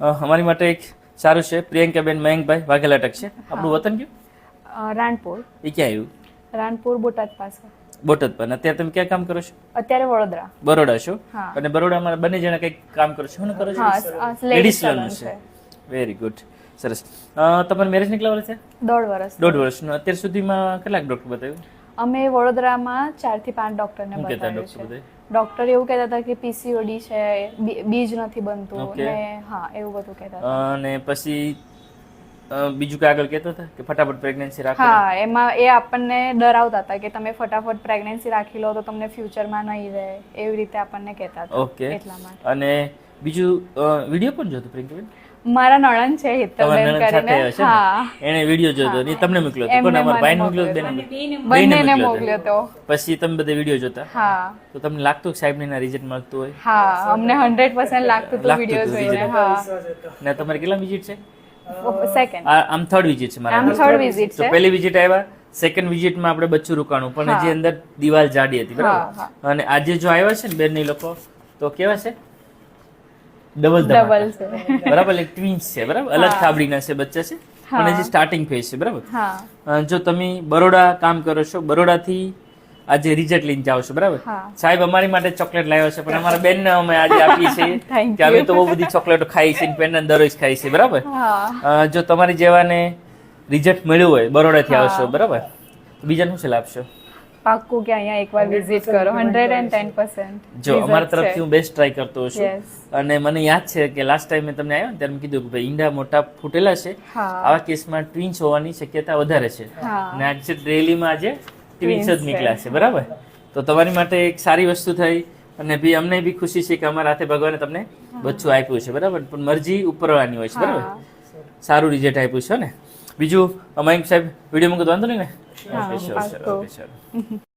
અમારી માટે એક સારું છે. પ્રિયંકાબેન મયંકભાઈ વાઘેલા અટક છે આપણું વતન કયું? રાણપુર. એ ક્યાં આવ્યું? રાણપુર બોટાદ પાસે. બોટાદ પર અત્યારે તમે ક્યાં કામ કરો છો? અત્યારે વડોદરા. બરોડા છો? અને બરોડામાં બંને જણા કંઈક કામ કરો છો. શું કરો છો? લેડીઝ સલૂન છે. વેરી ગુડ સરસ. તમારે મેરેજ કેટલા વર્ષ છે દોઢ વર્ષ. દોઢ વર્ષનું અત્યાર સુધીમાં કેટલાક ડોક્ટર બતાવ્યું? અમે વડોદરામાં ચારથી પાંચ ડોક્ટરને બતાવ્યું ડોક્ટર છે. બધાએ ડોક્ટર એવું કહેતા હતા કે પીસીઓડી છે બીજ નથી બનતું ને હા એવું બધું કહેતા હતા. અને પછી બીજું કઈ આગળ કહેતા હતા કે ફટાફટ પ્રેગ્નન્સી રાખો હા એમાં એ આપણને ડરાવતા હતા કે તમે ફટાફટ પ્રેગ્નન્સી રાખી લો તો તમને ફ્યુચરમાં નહીં રહે. એવી રીતે આપણને કહેતા હતા ઓકે. એટલા માટે. અને બીજું વીડિયો પણ જોતો પ્રિયંકાબેન? મારા નણંદ છે હિતલબેન કરીને. છે? હા. એને વીડિયો જોતો ને તમને મોકલ્યો હતો. કોણ અમાર ભાઈને મોકલ્યો હતો, બેનને મોકલ્યો મોકલ્યો તો પછી તમે બધા વીડિયો જોતા? હા. તો તમને લાગતું કે સાહેબને ના રિઝલ્ટ મળતું હોય? હા અમને હંડ્રેડ પર્સન્ટ લાગતું તો વીડિયો જોઈને હા. ને તમારે કેટલા વિઝિટ છે? સેકન્ડ આમ થર્ડ વિઝિટ છે મારા આમ થર્ડ વિઝિટ તો પહેલી વિઝિટ આવ્યા સેકન્ડ વિઝિટમાં આપણે બચ્ચું રોકાણું પણ જે અંદર દિવાલ જાડી હતી બરાબર? અને આજે જો આવ્યા છે ને બેનની લોકો તો કેવા છે? ડબલ ડબલ છે. બરાબર? એટલે ટ્વિન્સ છે બરાબર? અલગ થાબડીના છે બચ્ચા છે? અને જે સ્ટાર્ટિંગ ફેઝ છે બરાબર? જો તમે બરોડા કામ કરો છો બરોડાથી આજે રિઝલ્ટ લઈને જાઓ છો બરાબર? સાહેબ અમારી માટે ચોકલેટ લાવ્યો છે પણ અમારા બેન ને અમે આજે આપીએ છીએ કે અમે તો બહુ બધી ચોકલેટો ખાઈ છે પેન દરરોજ ખાઈ છે બરાબર? જો તમારી જેવાને રિઝલ્ટ મળ્યું હોય બરોડાથી આવશો બરાબર? બીજાનું શું આપશો? પાક્કું કે અહીંયા એકવાર વિઝિટ કરો. હંડ્રેડ એન્ડ ટેન પર્સન્ટ જો અમારા તરફથી હું બેસ્ટ ટ્રાય કરતો છું. અને મને યાદ છે કે લાસ્ટ ટાઈમ મેં તમને આવ્યો ને ત્યારે મેં કીધું કે ભાઈ ઈંડા મોટા ફૂટેલા છે. આવા કેસમાં ટ્વિન્સ હોવાની શક્યતા વધારે છે. અને આજે રેલીમાં આજે ટ્વિન્સ જ નીકળ્યા છે. બરાબર? તો તમારી માટે એક સારી વસ્તુ થઈ અને ભી અમને બી ખુશી છે કે અમારા હાથે ભગવાને તમને બચ્ચું આપ્યું છે બરાબર? પણ મરજી ઉપરવાની હોય છે બરાબર? સારું રિઝલ્ટ આપ્યું છે ને? બીજું મયંક સાહેબ વીડિયો મૂકો વાંધો નહીં ને ઓકે પાક્કું. okay, sure.